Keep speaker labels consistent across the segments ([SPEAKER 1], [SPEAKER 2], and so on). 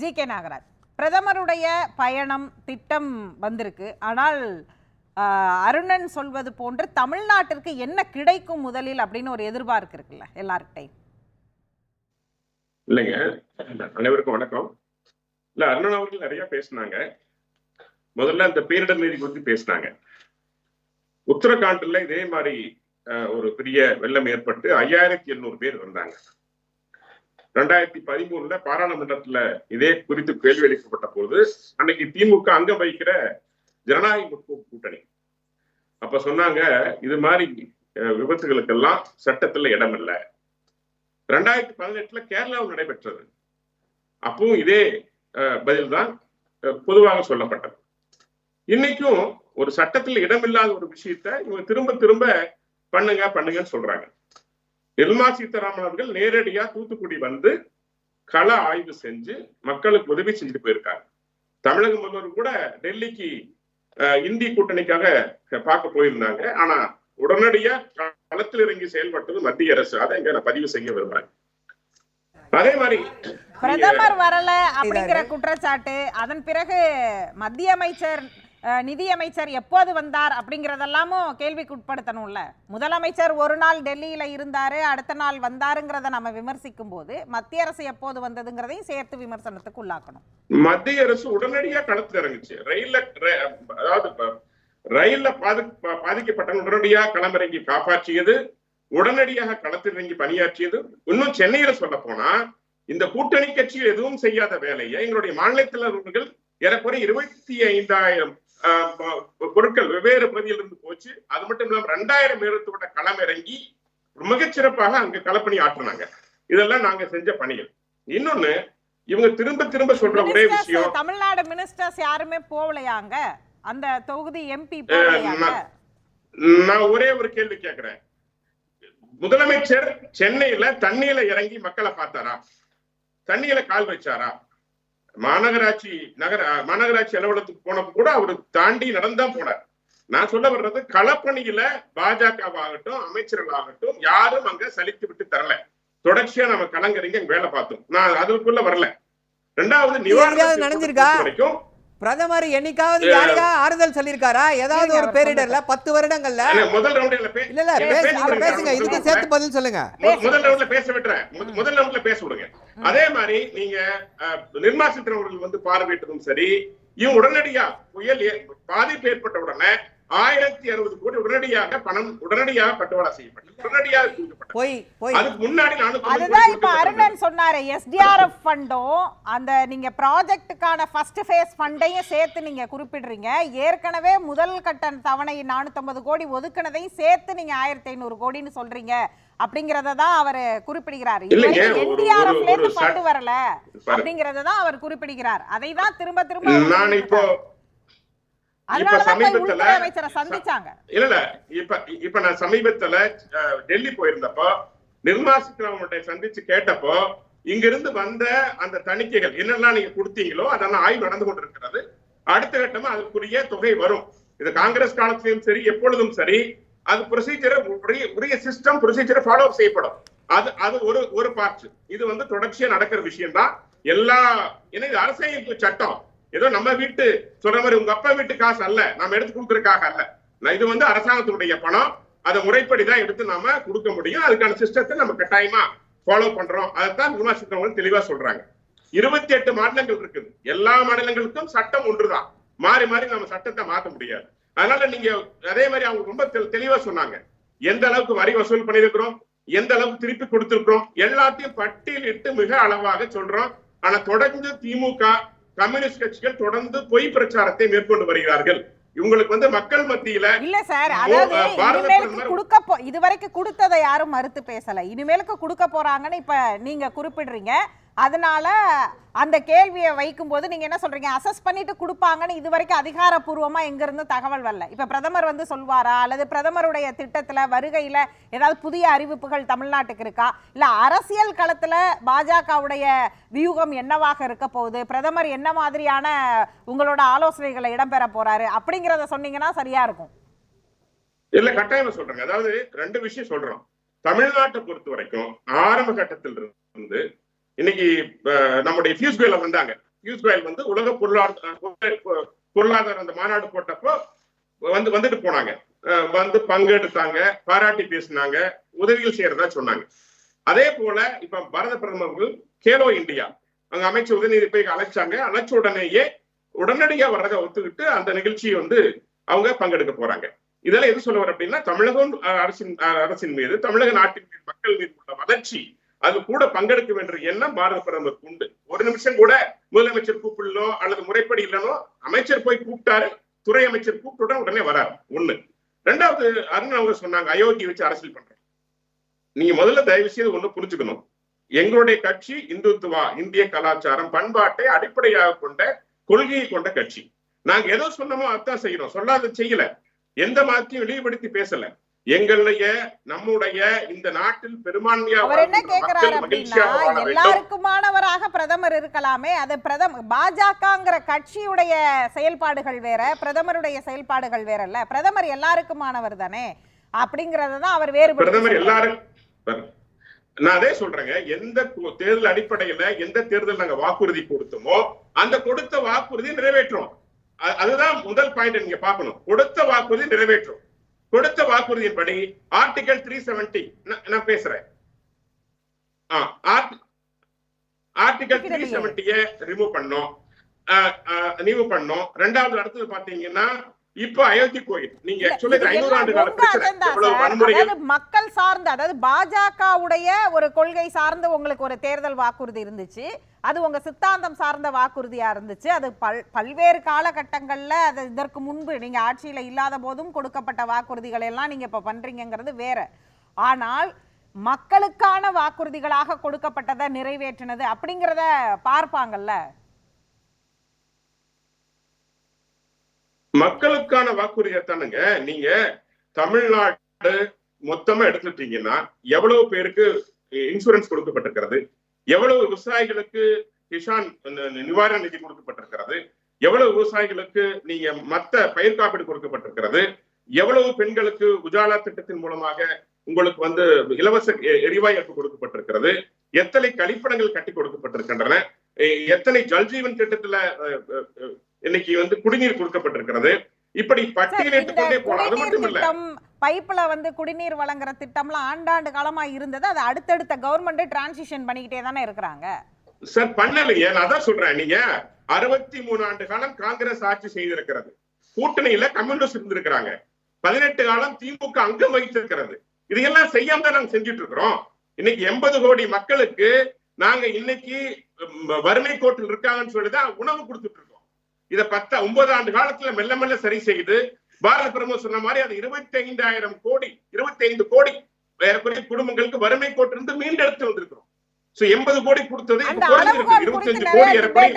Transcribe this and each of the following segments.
[SPEAKER 1] G K Nagaraj. பிரதமருடைய பயணம் திட்டம் வந்திருக்கு. ஆனால் ஆஹ், அருணன் சொல்வது போன்று தமிழ்நாட்டிற்கு என்ன கிடைக்கும் முதலில் அப்படின்னு ஒரு எதிர்பார்ப்பு இருக்குல்ல எல்லார்கிட்டையும்?
[SPEAKER 2] இல்லைங்க. அனைவருக்கும் வணக்கம். இல்ல அருணன் அவர்கள் நிறைய பேசினாங்க. முதல்ல இந்த பேரிடர் நிதி குறித்து பேசினாங்க. உத்தரகாண்ட்ல இதே மாதிரி ஒரு பெரிய வெள்ளம் ஏற்பட்டு ஐயாயிரத்தி எழுநூறு பேர் வந்தாங்க. ரெண்டாயிரத்தி பதிமூணுல பாராளுமன்றத்துல இதே குறித்து கேள்வி அளிக்கப்பட்ட போது அன்னைக்கு திமுக அங்கம் வகிக்கிற ஜனநாயக முற்போக்கு கூட்டணி. அப்ப சொன்னாங்க இது மாதிரி விபத்துகளுக்கெல்லாம் சட்டத்துல இடம் இல்லை ரெண்டாயிரத்தி பதினெட்டுல கேரளாவில் நடைபெற்றது. அப்பவும் இதே அஹ், பதில்தான் அஹ், பொதுவாக சொல்லப்பட்டது. இன்னைக்கும் ஒரு சட்டத்தில் இடமில்லாத ஒரு விஷயத்த இவங்க திரும்ப திரும்ப பண்ணுங்க பண்ணுங்கன்னு சொல்றாங்க. நிர்மலா சீதாராமன் அவர்கள் நேரடியா தூத்துக்குடி வந்து கள ஆய்வு செஞ்சு மக்களுக்கு உதவி செஞ்சுட்டு போயிருக்காங்க தமிழக முதல்வர் கூட டெல்லிக்கு இந்தி கூட்டணிக்காக பார்க்க போயிருந்தாங்க. ஆனா உடனடியா களத்தில் இறங்கி செயல்பட்டது மத்திய அரசு. அதை இங்க நான் பதிவு செய்ய விரும்புறேன். அதே மாதிரி
[SPEAKER 1] பிரதமர் வரல அப்படிங்கிற குற்றச்சாட்டு அதன் பிறகு மத்திய அமைச்சர் நிதியமைச்சர் நிதி அமைச்சர் எப்போது வந்தார் அப்படிங்கிறதெல்லாமும் கேள்விக்கு உட்படுத்தணும்ல முதலமைச்சர் ஒரு நாள் டெல்லியில இருந்தாரு அடுத்த நாள் வந்தாருங்கிறத நம்ம விமர்சிக்கும் போது மத்திய அரசு எப்போது வந்ததுங்கிறதையும் சேர்த்து விமர்சனத்துக்கு உள்ளாக்கணும்.
[SPEAKER 2] மத்திய அரசு உடனடியா களத்தில் இறங்குச்சு. ரயில்ல அதாவது ரயில்ல பாதி பாதிக்கப்பட்ட உடனடியாக உடனடியா களமிறங்கி காப்பாற்றியது உடனடியாக களத்தில் இறங்கி பணியாற்றியது. இன்னும் சென்னையில சொல்ல போனா இந்த கூட்டணி கட்சிகள் எதுவும் செய்யாத வேலையை எங்களுடைய மாநிலத்தில் அவர்கள் இருபத்தி ஐந்தாயிரம் பொருட்கள் வெவ்வேறு பகுதியிலிருந்து போச்சு. அது மட்டும் இல்லாம ரெண்டாயிரம் பேரத்தோட களம் இறங்கி மிகச்சிறப்பாக அங்க களப்பணி ஆற்றினாங்க. இதெல்லாம் நாங்க செஞ்ச பணிகள். இன்னொன்னு இவங்க திரும்ப திரும்ப சொல்ற ஒரே விஷயம்.
[SPEAKER 1] தமிழ்நாடு மினிஸ்டர்ஸ் யாருமே போகலையாங்க அந்த தொகுதி எம்பி
[SPEAKER 2] நான்- ஒரே ஒரு கேள்வி கேட்கிறேன் முதலமைச்சர் சென்னையில தண்ணியில இறங்கி மக்களை பார்த்தாரா? தண்ணியில கால் வச்சாரா? மாநகராட்சி நகர மாநகராட்சி அலுவலகத்துக்கு போனப்ப கூட அவரு தாண்டி நடந்தான் போனார். நான் சொல்ல வர்றது களப்பணியில பாஜகவாகட்டும் அமைச்சர்களாகட்டும் யாரும் அங்க சலித்து விட்டு தரல. தொடர்ச்சியா நம்ம கலங்கரிங்க வேலை பார்த்தோம். நான் அதுக்குள்ள வரல. ரெண்டாவது
[SPEAKER 3] எங்கேயாவது
[SPEAKER 2] நிவாரண
[SPEAKER 3] நடந்திருக்கா?
[SPEAKER 2] வரைக்கும்
[SPEAKER 3] பிரதமர் என்னைக்காவது யாரையா ஆறுதல் சொல்லியிருக்காரா? ஏதாவது ஒரு பேரிடர்ல பத்து வருடங்கள்ல?
[SPEAKER 2] இல்ல, முதல் ரவுண்ட்ல பே
[SPEAKER 3] இல்ல இல்ல
[SPEAKER 2] இல்ல,
[SPEAKER 3] பேச
[SPEAKER 2] பேசுங்க,
[SPEAKER 3] பேசுங்க. இதுக்கு சேர்த்து பதில் சொல்லுங்க.
[SPEAKER 2] முதல் ரவுண்ட்ல பேச விட்டுறேன். முதல் ரவுண்ட்ல பேச விடுங்க. அதே மாதிரி நீங்க நிர்மலா சீதாராமன் அவர்கள் வந்து பார்வையிட்டதும் சரி இவங்க உடனடியா புயல் பாதிப்பு ஏற்பட்ட உடனே ஆயிரத்தி அறுபது கோடி உடனடியாக பணம் உடனடியாக பட்டுவாடா செய்யப்பட்டது உடனடியாக கொடுக்கப்பட்டது
[SPEAKER 3] போய் போய்
[SPEAKER 2] அதுக்கு முன்னாடி நானூத்தி
[SPEAKER 1] அதுதான் இப்ப. அருணன் சொன்னாரு எஸ்டிஆர்எஃப் ஃபண்டும் அந்த நீங்க ப்ராஜெக்ட்டுக்கான ஃபர்ஸ்ட் ஃபேஸ் ஃபண்டையும் சேர்த்து நீங்க குறிப்பிடுறீங்க ஏற்கனவே முதல் கட்ட தவணை 450 கோடி ஒதுக்குனதையும் சேர்த்து நீங்க ஆயிரத்தி ஐநூறு கோடின்னு சொல்றீங்க அப்படிங்கறத தான் அவர் குறிப்பிடுகிறார்
[SPEAKER 2] இல்லைங்க, ஒரு-
[SPEAKER 1] என்டிஆர்எஃப்ல
[SPEAKER 2] ஒரு
[SPEAKER 1] இருந்து ஃபண்ட் வரல. அப்படிங்கறத தான் அவர் குறிப்பிடுகிறார் அதை தான் திரும்ப திரும்ப
[SPEAKER 2] நான் இப்போ. இப்ப சமீபத்துல இல்ல இல்ல. இப்ப இப்ப நான் சமீபத்துல டெல்லி போயிருந்தப்போ நிர்மலா சீதாராமன் சந்திச்சு கேட்டப்போ இங்கிருந்து வந்த அந்த தணிக்கைகள் என்னெல்லாம் நீங்க கொடுத்தீங்களோ அதெல்லாம் ஆய்வு நடந்து கொண்டிருக்கிறது. அடுத்த கட்டமா அதுக்குரிய தொகை வரும். இது காங்கிரஸ் காலத்திலும் சரி எப்பொழுதும் சரி அது ப்ரொசீஜரை உரிய சிஸ்டம் ப்ரொசீஜரை ஃபாலோ செய்யப்படும். அது அது ஒரு ஒரு பார்ட் இது வந்து தொடர்ச்சியா நடக்கிற விஷயம் தான் எல்லா ஏன்னா இது அரசியல் சட்டம். ஏதோ நம்ம வீட்டு சொல்ற மாதிரி உங்க அப்பா வீட்டு காசு அல்ல நாம எடுத்து கொடுக்கறதுக்காக அல்ல. இது வந்து அரசாங்கத்தினுடைய பணம். அதை முறைப்படி தான் எடுத்து நாம கொடுக்க முடியும். அதுக்கான சிஸ்டத்தை நம்ம கட்டாயமா ஃபாலோ பண்றோம். அதைத்தான் நிர்மலா தெளிவா சொல்றாங்க. இருபத்தி எட்டு மாநிலங்கள் இருக்குது. எல்லா மாநிலங்களுக்கும் சட்டம் ஒன்றுதான். மாறி மாறி நம்ம சட்டத்தை மாற்ற முடியாது. அதனால நீங்க அதே மாதிரி அவங்க ரொம்ப தெ- தெளிவா சொன்னாங்க. எந்த அளவுக்கு வரி வசூல் பண்ணியிருக்கிறோம்? எந்த அளவுக்கு திருப்பி கொடுத்திருக்கிறோம்? எல்லாத்தையும் பட்டியலிட்டு மிக அளவாக சொல்றோம். ஆனா தொடர்ந்து திமுக கம்யூனிஸ்ட் கட்சிகள் தொடர்ந்து பொய் பிரச்சாரத்தை மேற்கொண்டு வருகிறார்கள். இவங்களுக்கு வந்து மக்கள் மத்தியில
[SPEAKER 1] இல்ல சார் அதாவது இனிமேலுக்கு கொடுக்க இதுவரைக்கும் கொடுத்ததை யாரும் மறுத்து பேசல. இனிமேலுக்கு கொடுக்க போறாங்கன்னு இப்ப நீங்க குறிப்பிடுறீங்க. அதனால அந்த கேள்வியை வைக்கும்போது நீங்க என்ன சொல்றீங்க? அசஸ் பண்ணிட்டு கொடுப்பாங்கன்னு இதுவரைக்கும் அதிகாரப்பூர்வமா எங்க இருந்து தகவல் வரல. இப்ப பிரதமர் வந்து சொல்வாரா? அல்லது பிரதமருடைய திட்டத்துல வருகையில ஏதாவது புதிய அறிவிப்புகள் தமிழ்நாட்டுக்கு இருக்கா? இல்ல அரசியல் களத்துல பாஜகவுடைய வியூகம் என்னவாக இருக்க போகுது? பிரதமர் என்ன மாதிரியான உங்களோட ஆலோசனைகளை இடம்பெற போறாரு? அப்படிங்கறத சொன்னீங்கன்னா சரியா இருக்கும்.
[SPEAKER 2] இல்ல கட்டாயமா சொல்றேங்க. அதாவது ரெண்டு விஷயம் சொல்றோம். தமிழ்நாட்டை பொறுத்த வரைக்கும் ஆரம்ப கட்டத்தில் இருந்து இன்னைக்கு நம்முடைய பியூஷ் கோயல் வந்தாங்க. பியூஷ் கோயல் வந்து உலக பொருளாதார பொருளாதார அந்த மாநாடு போட்டப்போ வந்து வந்துட்டு போனாங்க. அஹ், வந்து பங்கெடுத்தாங்க பாராட்டி பேசினாங்க உதவிகள் செய்யறதா சொன்னாங்க. அதே போல இப்ப பாரத பிரதமர்கள் கேலோ இந்தியா அங்க அமைச்சர் உதயநிதி போய் அழைச்சாங்க. அழைச்ச உடனேயே உடனடியா வர்றதை ஒத்துக்கிட்டு அந்த நிகழ்ச்சியை வந்து அவங்க பங்கெடுக்க போறாங்க. இதெல்லாம் எது சொல்ல வர அப்படின்னா தமிழகம் அஹ், அரசின் அஹ், அரசின் மீது தமிழக நாட்டின் மீது மக்கள் மீது உள்ள வளர்ச்சி அது கூட பங்கெடுக்க வேண்டிய எண்ணம் பாரத பிரதமருக்கு உண்டு. ஒரு நிமிஷம் கூட முதலமைச்சர் கூப்பிடலோ அல்லது முறைப்படி இல்லனோ அமைச்சர் போய் கூப்பிட்டாரு துறை அமைச்சர் கூப்பிட்டுடன் உடனே வராரு. ஒண்ணு. ரெண்டாவது அருண் அவங்க சொன்னாங்க அயோத்தி வச்சு அரசியல் பண்றேன். நீங்க முதல்ல தயவு செய்து ஒண்ணு புரிஞ்சுக்கணும். எங்களுடைய கட்சி இந்துத்துவா இந்திய கலாச்சாரம் பண்பாட்டை அடிப்படையாக கொண்ட கொள்கையை கொண்ட கட்சி. நாங்க எதோ சொன்னோமோ அதான் செய்யறோம். சொல்லாத செய்யல. எந்த மதத்தையும் இழிவுபடுத்தி பேசல. எங்களுடைய நம்முடைய இந்த நாட்டில் பெரும்பான்மையா
[SPEAKER 1] அவர் என்ன கேக்குறாரு அப்படின்னா எல்லாருக்குமானவராக பிரதமர் இருக்கலாமே அது பிரதம பாஜகங்கிற கட்சியுடைய செயல்பாடுகள் வேற பிரதமருடைய செயல்பாடுகள் வேற இல்ல பிரதமர் எல்லாருக்குமானவர் தானே அப்படிங்கறத அவர் வேறுபடுத்தி
[SPEAKER 2] பிரதமர். எல்லாரும். நான் அதே சொல்றேங்க எந்த தேர்தல் அடிப்படையில எந்த தேர்தல் நாங்க வாக்குறுதி கொடுத்தோமோ அந்த கொடுத்த வாக்குறுதியை நிறைவேற்றோம் அதுதான் முதல் பாயிண்ட் நீங்க பார்க்கணும் கொடுத்த வாக்குறுதி நிறைவேற்றும் கொடுத்த வாக்குறுதியின்படி ஆர்டிகல் த்ரீ செவன்டி நான் பேசுறேன். ஆர்டிகல் த்ரீ செவன்டிய ரிமூவ் பண்ணோம். ரிமூவ் பண்ணோம். ரெண்டாவது அடுத்தது பாத்தீங்கன்னா இப்ப அயோத்தி கோயில். நீங்க ஐநூறு ஆண்டு கால பிரச்சனை
[SPEAKER 1] மக்கள் சார்ந்த அதாவது பாஜகவுடைய ஒரு கொள்கை சார்ந்த உங்களுக்கு ஒரு தேர்தல் வாக்குறுதி இருந்துச்சு. அது உங்க சித்தாந்தம் சார்ந்த வாக்குறுதியா இருந்துச்சு. அது பல் பல்வேறு காலகட்டங்கள்ல அது இதற்கு முன்பு நீங்க ஆட்சியில இல்லாத போதும் கொடுக்கப்பட்ட வாக்குறுதிகளை எல்லாம் நீங்க இப்ப பண்றீங்கங்கிறது வேற. ஆனால் மக்களுக்கான வாக்குறுதிகளாக கொடுக்கப்பட்டதை நிறைவேற்றினது அப்படிங்கிறத பார்ப்பாங்கல்ல.
[SPEAKER 2] மக்களுக்கான வாக்குறுதியை தானுங்க. நீங்க தமிழ்நாடு மொத்தமா எடுத்துட்டீங்கன்னா எவ்வளவு பேருக்கு இன்சூரன்ஸ் கொடுக்கப்பட்டிருக்கிறது? எவ்வளவு விவசாயிகளுக்கு கிஷான் நிவாரண நிதி கொடுக்கப்பட்டிருக்கிறது? எவ்வளவு விவசாயிகளுக்கு நீங்க மத்த பயிர் காப்பீடு கொடுக்கப்பட்டிருக்கிறது? எவ்வளவு பெண்களுக்கு உஜாலா திட்டத்தின் மூலமாக உங்களுக்கு வந்து இலவச எரிவாயு கொடுக்கப்பட்டிருக்கிறது? எத்தனை கழிப்பிடங்கள் கட்டி கொடுக்கப்பட்டிருக்கின்றன? எத்தனை ஜல்ஜீவன் திட்டத்துல இன்னைக்கு வந்து குடிநீர் கொடுக்கப்பட்டிருக்கிறது? இப்படி
[SPEAKER 1] சார்,
[SPEAKER 2] பட்டியலிட்டு
[SPEAKER 1] இந்த
[SPEAKER 2] கொண்டே போலாம் அது மட்டும் இல்ல.
[SPEAKER 1] பைப்பில் பைப்ல வந்து குடிநீர் வழங்குற திட்டம்லாம் ஆண்டாண்டு காலமா இருந்தது. அது அடுத்தடுத்த கவர்மெண்ட் டிரான்சிஷன் பண்ணிக்கிட்டே தானே இருக்கிறாங்க.
[SPEAKER 2] சார் பண்ணலையே. நான் அதான் சொல்றேன். நீங்க அறுபத்தி மூணு ஆண்டு காலம் காங்கிரஸ் ஆட்சி செய்திருக்கிறது. கூட்டணியில கம்யூனிஸ்ட் இருந்திருக்கிறாங்க. பதினெட்டு காலம் திமுக அங்கம் வகித்திருக்கிறது. இதையெல்லாம் செய்யாம தான் நாங்க செஞ்சுட்டு இருக்கிறோம். இன்னைக்கு எண்பது கோடி மக்களுக்கு நாங்க இன்னைக்கு வறுமை கோட்டில் இருக்காங்கன்னு சொல்லிதான் உணவு கொடுத்துட்டு இருக்கோம். இதை பத்த ஒன்பது ஆண்டு காலத்துல மெல்ல மெல்ல சரி செய்து பாரத பிரதமர் சொன்ன மாதிரி அது இருபத்தி ஐந்தாயிரம் கோடி இருபத்தி ஐந்து கோடி ஏறக்குறைய குடும்பங்களுக்கு வறுமை கோட்டிலிருந்து மீண்டெடுத்து வந்திருக்கிறோம். எண்பது கோடி கொடுத்தது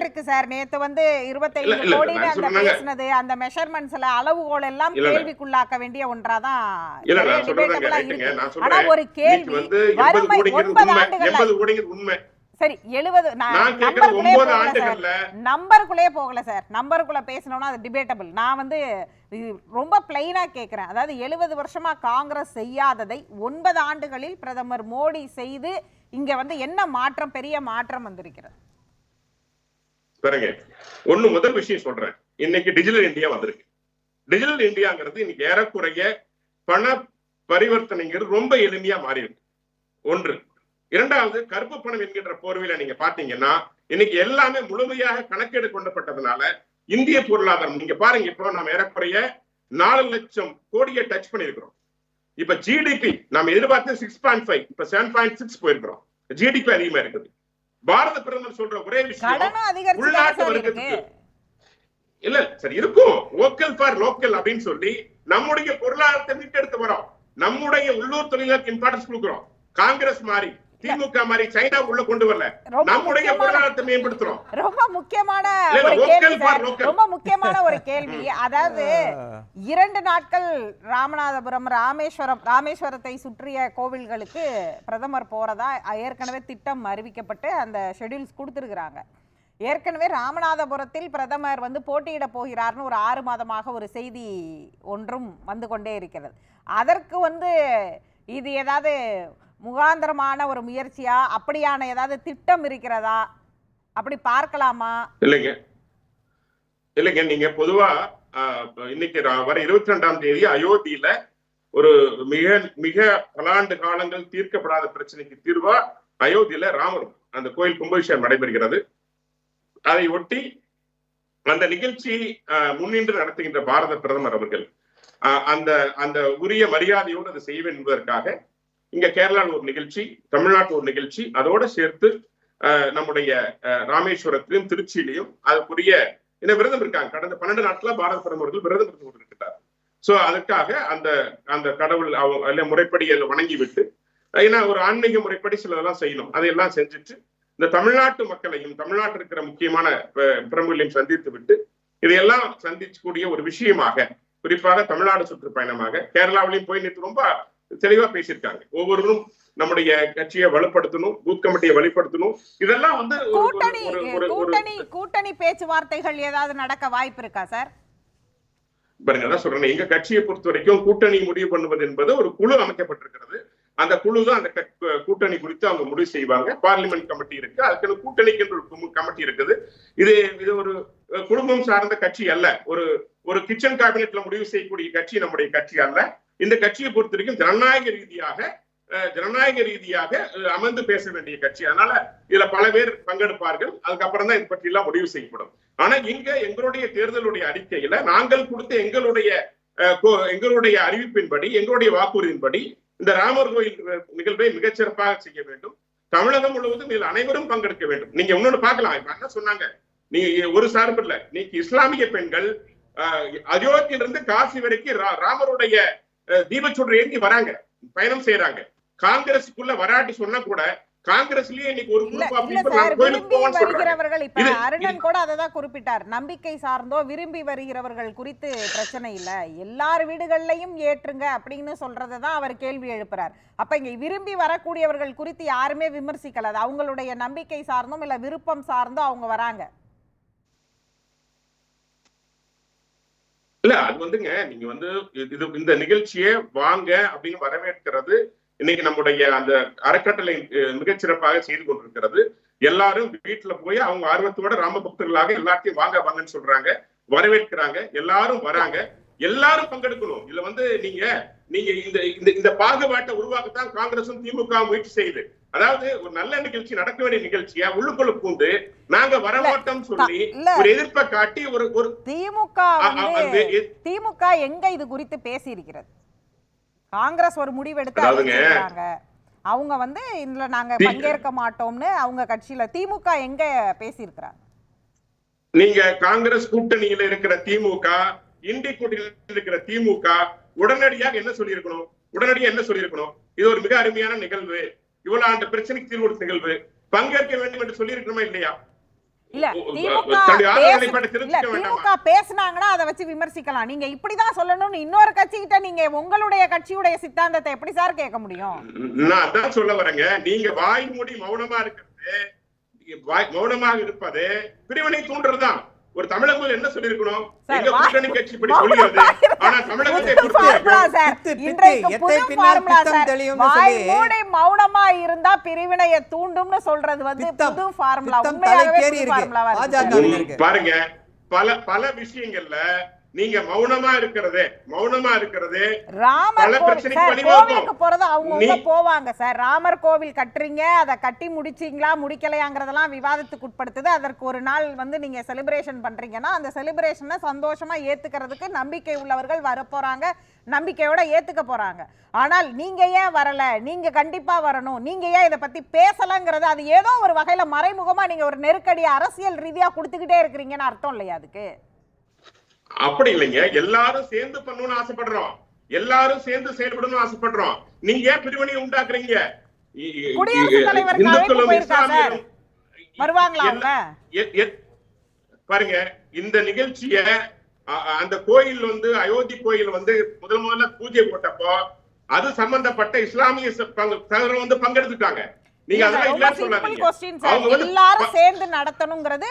[SPEAKER 1] இருக்கு சார். நேத்து வந்து இருபத்தைந்து கோடின்னு அந்த. பேசினது அந்த மெஷர்மெண்ட்ஸ்ல அளவுகோல் எல்லாம். கேள்விக்குள்ளாக்க வேண்டிய ஒன்றாதான் ஆனா ஒரு கேள்வி வறுமை ஒன்பது ஆண்டுகள்
[SPEAKER 2] உண்மை.
[SPEAKER 1] சரி எழுபது நம்பருக்குள்ளே போகல சார். நம்பருக்குள்ளே போகல சார். நம்பருக்குள்ள பேசணும்னா அது டிபேட்டபிள் நான் வந்து ரொம்ப பிளைனா கேட்கிறேன் அதாவது எழுபது வருஷமா காங்கிரஸ் செய்யாததை ஒன்பது ஆண்டுகளில் பிரதமர் மோடி செய்து இங்க வந்து என்ன மாற்றம் பெரிய மாற்றம் வந்திருக்கிறது?
[SPEAKER 2] பாருங்க ஒண்ணு முதல் விஷயம் சொல்றேன். இன்னைக்கு டிஜிட்டல் இந்தியா வந்திருக்கு. டிஜிட்டல் இந்தியாங்கிறது இன்னைக்கு ஏறக்குறைய பண பரிவர்த்தனைங்கிறது ரொம்ப எளிமையா மாறி இருக்கு ஒன்று இரண்டாவது கருப்பு பணம் என்கின்ற போர்வையில நீங்க பாத்தீங்கன்னா இன்னைக்கு எல்லாமே முழுமையாக கணக்கெடு கொண்டப்பட்டதுனால இந்திய பொருளாதாரம் நீங்க பாருங்க இப்போ நம்ம ஏறக்குறைய நாலு லட்சம் கோடியை டச் பண்ணிருக்கிறோம் இப்ப ஜிடிபி நம்ம எதிர்பார்த்து சிக்ஸ் பாயிண்ட் ஃபைவ் இப்ப செவன் பாயிண்ட் சிக்ஸ் போயிருக்கிறோம். ஜிடிபி அதிகமா இருக்குது. பாரத பிரதமர் சொல்ற ஒரே விஷயம் உள்நாட்டு வர்க்கத்துக்கு இல்ல சரி இருக்கும். லோக்கல் ஃபார் லோக்கல் அப்படின்னு சொல்லி நம்முடைய பொருளாதாரத்தை மீட்டெடுத்து வரோம் நம்முடைய உள்ளூர் தொழிலுக்கு இம்பார்ட்டன்ஸ் கொடுக்கிறோம். காங்கிரஸ் மாதிரி திமுக மாதிரி சைனா உள்ள கொண்டு வரல. நம்முடைய பொருளாதாரத்தை மேம்படுத்துறோம்.
[SPEAKER 1] ரொம்ப முக்கியமான ஒரு கேள்வி. ரொம்ப முக்கியமான ஒரு கேள்வி. அதாவது இரண்டு நாட்கள் ராமநாதபுரம் ராமேஸ்வரம் ராமேஸ்வரத்தை சுற்றிய கோவில்களுக்கு பிரதமர் போறதா ஏற்கனவே திட்டம் அறிவிக்கப்பட்டு அந்த ஷெட்யூல்ஸ் கொடுத்துருக்குறாங்க. ஏற்கனவே ராமநாதபுரத்தில் பிரதமர் வந்து போட்டியிட போகிறார்னு ஒரு ஆறு மாதமாக ஒரு செய்தி ஒன்றும் வந்து கொண்டே இருக்கிறது. அதற்கு வந்து இது ஏதாவது முகாந்திரமான ஒரு முயற்சியா? அப்படியான ஏதாவது திட்டம் இருக்கிறதா? அப்படி பார்க்கலாமா?
[SPEAKER 2] இல்லைங்க. இல்லைங்க நீங்க பொதுவா இன்னைக்கு வர இருபத்தி ரெண்டாம் தேதி அயோத்தியில ஒரு மிக மிக பல ஆண்டு காலங்கள் தீர்க்கப்படாத பிரச்சனைக்கு தீர்வா அயோத்தியில ராமர் அந்த கோயில் கும்பாபிஷேகம் நடைபெறுகிறது. அதை ஒட்டி அந்த நிகழ்ச்சி ஆஹ், முன்னின்று நடத்துகின்ற பாரத பிரதமர் அவர்கள் ஆஹ், அந்த அந்த உரிய மரியாதையோடு அதை செய்வேன் என்பதற்காக இங்க கேரளாவில் ஒரு நிகழ்ச்சி தமிழ்நாட்டு ஒரு நிகழ்ச்சி அதோட சேர்த்து நம்முடைய ராமேஸ்வரத்திலும் திருச்சியிலையும் அதுக்குரிய என்ன விரதம் இருக்காங்க. கடந்த பன்னெண்டு நாட்களா பாரத பிரதமர்கள் விரதம் இருந்து கொண்டிருக்கிறார். சோ அதுக்காக அந்த அந்த கடவுள் அவங்க முறைப்படி வணங்கி விட்டு ஏன்னா ஒரு ஆன்மீக முறைப்படி சிலதெல்லாம் செய்யணும். அதையெல்லாம் செஞ்சுட்டு இந்த தமிழ்நாட்டு மக்களையும் தமிழ்நாட்டில் இருக்கிற முக்கியமான பிரமுகளையும் சந்தித்து விட்டு இதையெல்லாம் சந்திக்கக்கூடிய ஒரு விஷயமாக குறிப்பாக தமிழ்நாடு சுற்றுப்பயணமாக கேரளாவிலையும் போய் நேற்று ரொம்ப தெளிவா பேசியிருக்காங்க. ஒவ்வொருவரும் நம்முடைய கட்சியை வலுப்படுத்தணும் பூத் கமிட்டியை வலுப்படுத்தணும். இதெல்லாம் வந்து
[SPEAKER 1] கூட்டணி கூட்டணி கூட்டணி பேச்சுவார்த்தைகள் ஏதாவது நடக்க வாய்ப்பு இருக்கா சார்?
[SPEAKER 2] பாருங்க அதான் சொல்றேன். எங்க கட்சியை பொறுத்த வரைக்கும் கூட்டணி முடிவு பண்ணுவது என்பது ஒரு குழு அமைக்கப்பட்டிருக்கிறது. அந்த குழு தான் அந்த கூட்டணி குறித்து அவங்க முடிவு செய்வாங்க. பார்லிமெண்ட் கமிட்டி இருக்கு. அதுக்கு கூட்டணிக்கு ஒரு குமு- கமிட்டி இருக்குது. இது இது ஒரு குடும்பம் சார்ந்த கட்சி அல்ல. ஒரு ஒரு கிச்சன் கேபினெட்ல முடிவு செய்யக்கூடிய கட்சி நம்முடைய கட்சி அல்ல. இந்த கட்சியை பொறுத்த வரைக்கும் ஜனநாயக ரீதியாக ஜனநாயக ரீதியாக அமர்ந்து பேச வேண்டிய கட்சி. அதனால இதுல பல பேர் பங்கெடுப்பார்கள். அதுக்கப்புறம் தான் இது பற்றி எல்லாம் முடிவு செய்யப்படும். ஆனா இங்க எங்களுடைய தேர்தலுடைய அறிக்கையில நாங்கள் கொடுத்த எங்களுடைய கோ- எங்களுடைய அறிவிப்பின்படி எங்களுடைய வாக்குறுதியின்படி இந்த ராமர் கோயில் நிகழ்வை மிகச்சிறப்பாக செய்ய வேண்டும். தமிழகம் முழுவதும் இதில் அனைவரும் பங்கெடுக்க வேண்டும். நீங்க இன்னொன்னு பார்க்கலாம். இப்ப என்ன சொன்னாங்க நீங்க ஒரு சார்பு இல்ல. இன்னைக்கு இஸ்லாமிய பெண்கள் அயோத்தியிலிருந்து காசி வரைக்கும் ராமருடைய தீபச்சுடர் ஏந்தி வராங்க. பயணம் செய்யறாங்க காங்கிரஸுக்குள்ள வராட்டி சொன்னா கூட காங்கிரஸ்லயே இன்னைக்கு ஒரு
[SPEAKER 1] வருகிறவர்கள் இப்ப அருணன் கூட அதை தான் குறிப்பிட்டார். நம்பிக்கை சார்ந்தோ விரும்பி வருகிறவர்கள் குறித்து பிரச்சனை இல்ல. எல்லார் வீடுகள்லயும் ஏற்றுங்க அப்படின்னு சொல்றதை தான் அவர் கேள்வி எழுப்புறார். அப்ப இங்க விரும்பி வரக்கூடியவர்கள் குறித்து யாருமே விமர்சிக்கல. அவங்களுடைய நம்பிக்கை சார்ந்தும் இல்ல விருப்பம் சார்ந்தோ அவங்க வராங்க.
[SPEAKER 2] இல்ல அது வந்துங்க நீங்க வந்து இது இந்த நிகழ்ச்சியை வாங்க அப்படின்னு வரவேற்கிறது இன்னைக்கு நம்முடைய அந்த அறக்கட்டளை மிகச்சிறப்பாக செய்து கொண்டிருக்கிறது. எல்லாரும் வீட்டுல போய் அவங்க ஆர்வத்தோட ராம பக்தர்களாக எல்லாத்தையும் வாங்க வாங்கன்னு சொல்றாங்க வரவேற்கிறாங்க எல்லாரும் வராங்க எல்லாரும் பங்கெடுக்கணும். இதுல வந்து நீங்க நீங்க இந்த இந்த இந்த பாகுபாட்டை உருவாக்கத்தான் காங்கிரசும் திமுக முயற்சி செய்யுது. அதாவது ஒரு நல்ல நிகழ்ச்சி நடக்க வேண்டிய நிகழ்ச்சியா? உள்ளுக்குள்ள பூந்து நாங்க வரமாட்டோம் சொல்லி. ஒரு எதிர்ப்பை காட்டி ஒரு ஒரு
[SPEAKER 1] திமுக திமுக எங்க இது குறித்து பேசி இருக்கிறது காங்கிரஸ் ஒரு முடிவெடுத்து அதை
[SPEAKER 2] அதாவதுங்க,
[SPEAKER 1] அவங்க வந்து இதுல நாங்க பங்கேற்க மாட்டோம்னு அவங்க கட்சியில திமுக எங்க பேசியிருக்கிறாங்க?
[SPEAKER 2] நீங்க காங்கிரஸ் கூட்டணியில இருக்கிற திமுக இண்டி கூட்டணியில் இருக்கிற திமுக உடனடியாக என்ன சொல்லியிருக்கணும்? உடனடியாக என்ன சொல்லியிருக்கணும்? இது ஒரு மிக அருமையான நிகழ்வு. இவ்வளவு ஆண்டு பிரச்சனைக்கு தீர்வு கொடுத்த நிகழ்வு. பங்கேற்க வேண்டும் என்று சொல்லியிருக்கணுமா இல்லையா?
[SPEAKER 1] இல்ல திமுக பேசுனாங்கன்னா அதை வச்சு விமர்சிக்கலாம். நீங்க இப்படிதான் சொல்லணும்னு இன்னொரு கட்சிகிட்ட நீங்க உங்களுடைய கட்சியுடைய சித்தாந்தத்தை எப்படி சார் கேட்க முடியும்?
[SPEAKER 2] நான் அதான் சொல்ல வரேங்க. நீங்க வாய் மூடி மௌனமா இருக்கிறது மௌனமாக இருப்பது பிரிவினை தூண்டுறதுதான். ஒரு தமிழகம் என்ன சொல்லியிருக்கணும்?
[SPEAKER 1] சார்,
[SPEAKER 2] எங்க கூட்டணி கட்சி இப்படி
[SPEAKER 1] இருந்தா
[SPEAKER 2] ஆனா தமிழகத்தை
[SPEAKER 1] மௌனமா இருந்தா பிரிவினையை தூண்டும்னு சொல்றது வந்து புது ஃபார்முலா உண்மையாகவே.
[SPEAKER 2] பாருங்க பல பல விஷயங்கள்ல நீங்க மௌனமா இருக்கிறது மௌனமா இருக்கிறது
[SPEAKER 1] ராமர். கோவிலுக்கு போறது அவங்க போவாங்க சார். ராமர் கோவில் கட்டுறீங்க அதை கட்டி முடிச்சீங்களா முடிக்கலையாங்கிறதெல்லாம் விவாதத்துக்கு உட்படுத்துது. அதற்கு ஒரு நாள் வந்து நீங்க செலிப்ரேஷன் பண்றீங்கன்னா அந்த செலிப்ரேஷனை சந்தோஷமா ஏத்துக்கிறதுக்கு நம்பிக்கை உள்ளவர்கள் வர போறாங்க நம்பிக்கையோட ஏத்துக்க போறாங்க. ஆனால் நீங்க ஏன் வரல? நீங்க கண்டிப்பா வரணும். நீங்க ஏன் இதை பத்தி பேசலங்கிறது அது ஏதோ ஒரு வகையில மறைமுகமா நீங்க ஒரு நெருக்கடி அரசியல் ரீதியா கொடுத்துக்கிட்டே இருக்கிறீங்கன்னு அர்த்தம் இல்லையா அதுக்கு?
[SPEAKER 2] அப்படி இல்லைங்க. எல்லாரும் சேர்ந்து பண்ணணும்னு ஆசைப்படுறோம். எல்லாரும் சேர்ந்து செயல்படணும்னு ஆசைப்படுறோம். நீங்க ஏன் பிரிவினை உண்டாக்குறீங்க? பாருங்க. இந்த நிகழ்ச்சிய அந்த கோயில் வந்து அயோத்தி கோயில் வந்து முதல் முதல்ல பூஜை போட்டப்போ அது சம்பந்தப்பட்ட இஸ்லாமிய வந்து பங்கெடுத்துட்டாங்க.
[SPEAKER 1] எல்லாரும் சேர்ந்து நடத்தணுங்கிறது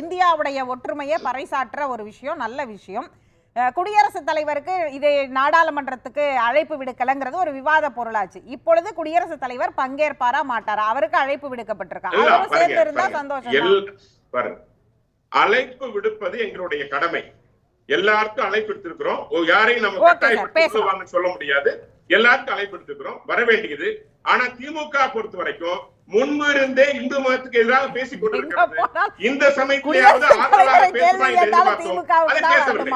[SPEAKER 1] இந்தியாவுடைய ஒற்றுமையை பறைசாற்ற ஒரு விஷயம் நல்ல விஷயம். குடியரசுத் தலைவருக்கு இது நாடாளுமன்றத்துக்கு அழைப்பு விடுக்கலங்கிறது ஒரு விவாத பொருளாச்சு. இப்பொழுது குடியரசுத் தலைவர் பங்கேற்பாரா மாட்டாரா? அவருக்கு அழைப்பு விடுக்கப்பட்டிருக்கா. அவரும் சேர்ந்து இருந்தா. சந்தோஷம்
[SPEAKER 2] அழைப்பு விடுப்பது எங்களுடைய கடமை. எல்லாருக்கும் அழைப்பு எடுத்திருக்கிறோம் யாரையும் நம்ம சொல்ல முடியாது. எல்லாருக்கும் அழைப்பு எடுத்திருக்கிறோம் வர வேண்டியது. ஆனா திமுக பொறுத்த வரைக்கும் முன்பு இருந்தே இந்து மதத்துக்கு எதிராக பேசிக் கொண்டிருக்கிறது. இந்த சமயத்திலேயாவது ஆதரவாக பேசுமா என்று எதிர்பார்த்தோம். அதை பேசவில்லை.